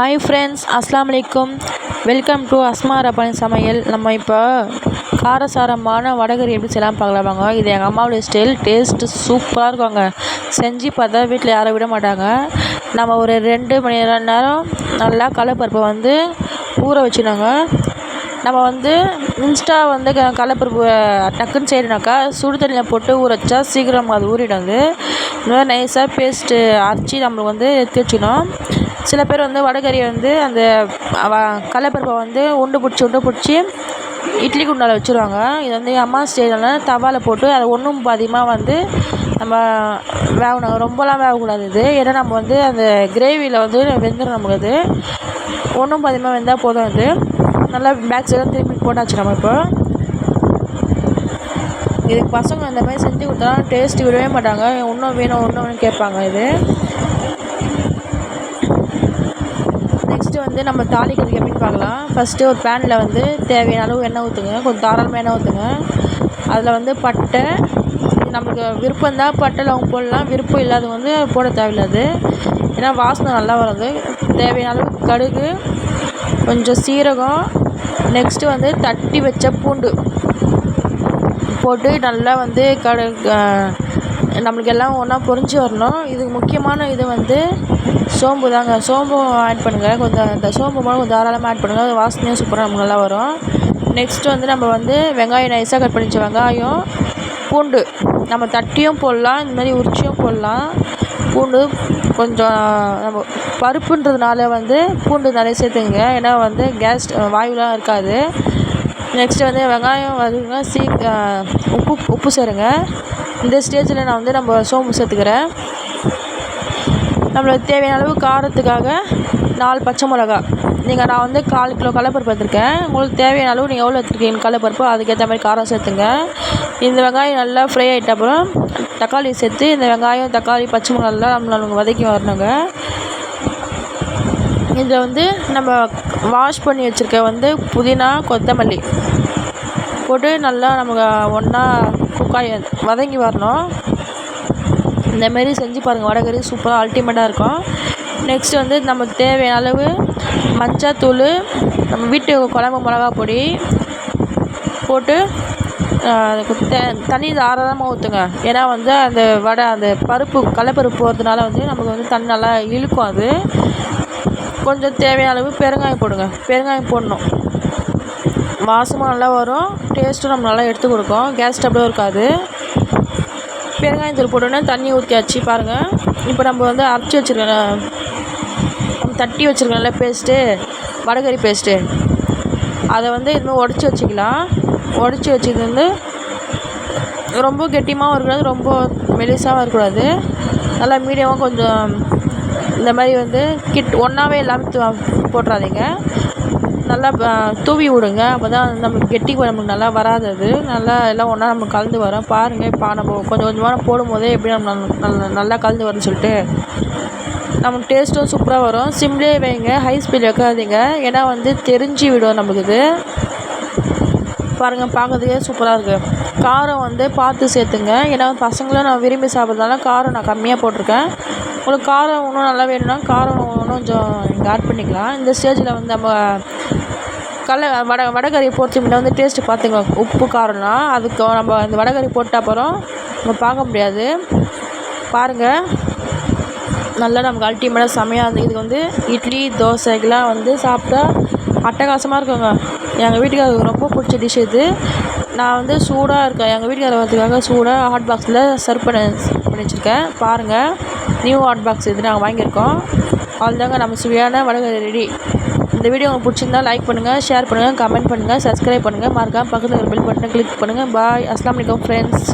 Hi friends அஸ்லாம் வலைக்கும் welcome to Asma Rabbani சமையல். நம்ம இப்போ காரசாரமான வடகறி எப்படி செய்யலாம் பார்க்கலாம் வாங்க. இது எங்கள் அம்மாவுடைய ஸ்டைல் டேஸ்ட்டு சூப்பராக இருக்குங்க. செஞ்சு பார்த்தா வீட்டில் யாரும் விட மாட்டாங்க. நம்ம ஒரு ரெண்டு மணி நேரம் நல்லா கடலப்பருப்பை வந்து ஊற வச்சுனாங்க நம்ம வந்து இன்ஸ்டா வந்து க கடலப்பருப்பு டக்குன்னு செய்யணுனாக்கா சுடு தண்ணியில் போட்டு ஊற வச்சா சீக்கிரம் அது ஊறிடும் இந்த மாதிரி நைஸாக பேஸ்ட்டு அரைச்சி நம்மளுக்கு வந்து எடுத்து வச்சுக்கணும் சில பேர் வந்து வடகறியை வந்து அந்த கடலப்பருப்பை வந்து உருண்டை பிடிச்சி உருண்டை பிடிச்சி இட்லி குண்டாவில் வச்சுருவாங்க. இது வந்து அம்மா ஸ்டைலில் தவாவில் போட்டு அதை ஒன்றும் அதிகமாக வந்து நம்ம வேகணும். ரொம்பலாம் வேகக்கூடாது இது. ஏன்னா நம்ம வந்து அந்த கிரேவியில் வந்து வெந்துடும் நமக்கு அது. ஒன்றும் அதிகமாக வெந்தால் போதும் இது நல்லா பேக் சைடாக திருப்பி போட்டாச்சு நம்ம இப்போ. இதுக்கு பசங்க அந்த மாதிரி செஞ்சு கொடுத்தா டேஸ்ட்டு விடவே மாட்டாங்க. இன்னும் வேணும் இன்னும் கேட்பாங்க இது. நெக்ஸ்ட்டு வந்து நம்ம தாளிக்கிறதுக்கு எப்படின்னு பார்க்கலாம். ஃபஸ்ட்டு ஒரு பேனில் வந்து தேவையான அளவு எண்ணெய் ஊற்றுங்க கொஞ்சம் தாராளமாக எண்ணெய் ஊற்றுங்க அதில் வந்து பட்டை. நம்மளுக்கு விருப்பம் தான் பட்டை அவங்க போடலாம். விருப்பம் இல்லாத வந்து போட தேவையில்லாது ஏன்னா வாசனை நல்லா வருது. தேவையான அளவு கடுகு கொஞ்சம் சீரகம். நெக்ஸ்ட்டு வந்து தட்டி வச்ச பூண்டு. போட்டு நல்லா வந்து கடு நம்மளுக்கு எல்லாம் ஒன்றா பொரிஞ்சு வரணும். இதுக்கு முக்கியமான இது வந்து சோம்பு தாங்க. சோம்பும் ஆட் பண்ணுங்கள் கொஞ்சம் இந்த சோம்பு மட்டும் கொஞ்சம் தாராளமாக ஆட் பண்ணுங்கள் வாசனையும் சூப்பராக நமக்கு நல்லா வரும். நெக்ஸ்ட்டு வந்து நம்ம வந்து வெங்காயம் நைஸாக கட் பண்ணிச்ச வெங்காயம் பூண்டு. நம்ம தட்டியும் போடலாம். இந்த மாதிரி உரிச்சியும் போடலாம். பூண்டு கொஞ்சம் நம்ம பருப்புன்றதுனால வந்து பூண்டு நிறைய சேர்த்துங்க ஏன்னா வந்து கேஸ் வாயுலாம் இருக்காது. நெக்ஸ்ட்டு வந்து வெங்காயம் வதக்குங்க சீ உப்பு உப்பு சேருங்க. இந்த ஸ்டேஜில் நான் வந்து நம்ம சோம்பு சேர்த்துக்கிறேன். நம்மளுக்கு தேவையான அளவு காரத்துக்காக நாலு பச்சை மிளகா. நீங்கள் நான் வந்து கால் கிலோ கடலப்பருப்பு எடுத்துருக்கேன். உங்களுக்கு தேவையான அளவு நீங்கள் எவ்வளோ எடுத்துருக்கீங்க? கடலப்பருப்பு அதுக்கேற்ற மாதிரி காரம் சேர்த்துங்க. இந்த வெங்காயம் நல்லா ஃப்ரை ஆகிட்ட அப்புறம் தக்காளி சேர்த்து இந்த வெங்காயம் தக்காளி பச்சை மிளகாலாம் நம்ம வதக்கி வரணுங்க. இதில் வந்து நம்ம வாஷ் பண்ணி வச்சுருக்க வந்து புதினா கொத்தமல்லி போட்டு நல்லா நமக்கு ஒன்றா குக்காய் வதங்கி வரணும். இந்தமாரி செஞ்சு பாருங்கள் வடகறி சூப்பராக அல்டிமேட்டாக இருக்கும். நெக்ஸ்ட் வந்து நமக்கு தேவையான அளவு மஞ்சத்தூள் நம்ம வீட்டு குழம்பு மிளகா பொடி போட்டு தண்ணி தாராளமாக ஊற்றுங்க ஏன்னா வந்து அந்த வடை அந்த பருப்பு கடலப்பருப்பு போகிறதுனால வந்து நமக்கு வந்து தண்ணி நல்லா இழுக்கும் அது. கொஞ்சம் தேவையான அளவு பெருங்காயம் போடுங்க. பெருங்காயம் போடணும். வாசமாக நல்லா வரும். டேஸ்ட்டும் நம்ம நல்லா எடுத்து கொடுக்கும். கேஸ் டப்பிலும் இருக்காது. பெருங்காயத்தூள் போட்டோன்னே தண்ணி ஊற்றியாச்சு பாருங்கள் இப்போ நம்ம வந்து அரைச்சி வச்சுருக்கோம் தட்டி வச்சுருக்கோம்ல பேஸ்ட்டு வடகறி பேஸ்ட்டு அதை வந்து இதுமாதிரி உடச்சி வச்சுக்கலாம். உடச்சி வச்சது வந்து ரொம்ப கெட்டியமாகவும் இருக்கக்கூடாது ரொம்ப மெலிசாகவும் இருக்கக்கூடாது. நல்லா மீடியமாக கொஞ்சம் இந்த மாதிரி வந்து கிட் ஒன்றாவே எல்லாமே போட்டுறாதீங்க. நல்லா தூவி விடுங்க. அப்போ தான் நமக்கு கெட்டி நமக்கு நல்லா வராது அது நல்லா எல்லாம் ஒன்றா நமக்கு கலந்து வரும். பாருங்கள் இப்போ நம்ம கொஞ்சம் கொஞ்சமாக போடும்போதே எப்படி நம்ம நல்லா நல்லா கலந்து வரும்னு சொல்லிட்டு. நமக்கு டேஸ்ட்டும் சூப்பராக வரும். சிம்லேயே வைங்க. ஹை ஸ்பீட் வைக்காதீங்க. ஏன்னா வந்து தெரிஞ்சு விடும் நமக்கு இது. பாருங்கள் பார்க்கறதுக்கே சூப்பராக இருக்குது காரம் வந்து பார்த்து சேர்த்துங்க. ஏன்னா பசங்களும் நான் விரும்பி சாப்பிட்றதுனால காரம் நான் கம்மியாக போட்டிருக்கேன். உங்களுக்கு காரம் இன்னும் நல்லா வேணும்னா காரம் இன்னும் கொஞ்சம் நீங்கள் ஆட் பண்ணிக்கலாம். இந்த ஸ்டேஜில் வந்து நம்ம கடல வடை வடகறி பொறுத்த முன்னே வந்து டேஸ்ட்டு பார்த்துங்க உப்பு காரம்லாம் அதுக்கு நம்ம அந்த வடகறி போட்ட அப்புறம் நம்ம பார்க்க முடியாது. பாருங்கள் நல்லா நமக்கு அல்டிமேட்டாக செமையாக இருந்தது இதுக்கு வந்து இட்லி தோசைக்கெலாம் வந்து சாப்பிட்டா அட்டகாசமாக இருக்குங்க. எங்கள் வீட்டுக்காரருக்கு ரொம்ப பிடிச்ச டிஷ் இது. நான் வந்து சூடாக இருக்கேன். எங்கள் வீட்டுக்காரர் வரதுக்காக சூடாக ஹாட் பாக்ஸில் சர்வ் பண்ண பண்ணி வச்சுருக்கேன். பாருங்கள் நியூ ஹாட் பாக்ஸ் இது நாங்கள் வாங்கியிருக்கோம். அதுதாங்க நம்ம சுவையான வடகறி ரெடி இந்த வீடியோ உங்களுக்கு பிடிச்சிருந்தா லைக் பண்ணுங்கள் ஷேர் பண்ணுங்கள் கமெண்ட் பண்ணுங்கள் சப்ஸ்கிரைப் பண்ணுங்கள் மறக்காமல் பக்கத்தில் ஒரு பில் பட்டனை கிளிக் பண்ணுங்கள் பாய் அஸ்லாம் வலைக்கம் ஃப்ரெண்ட்ஸ்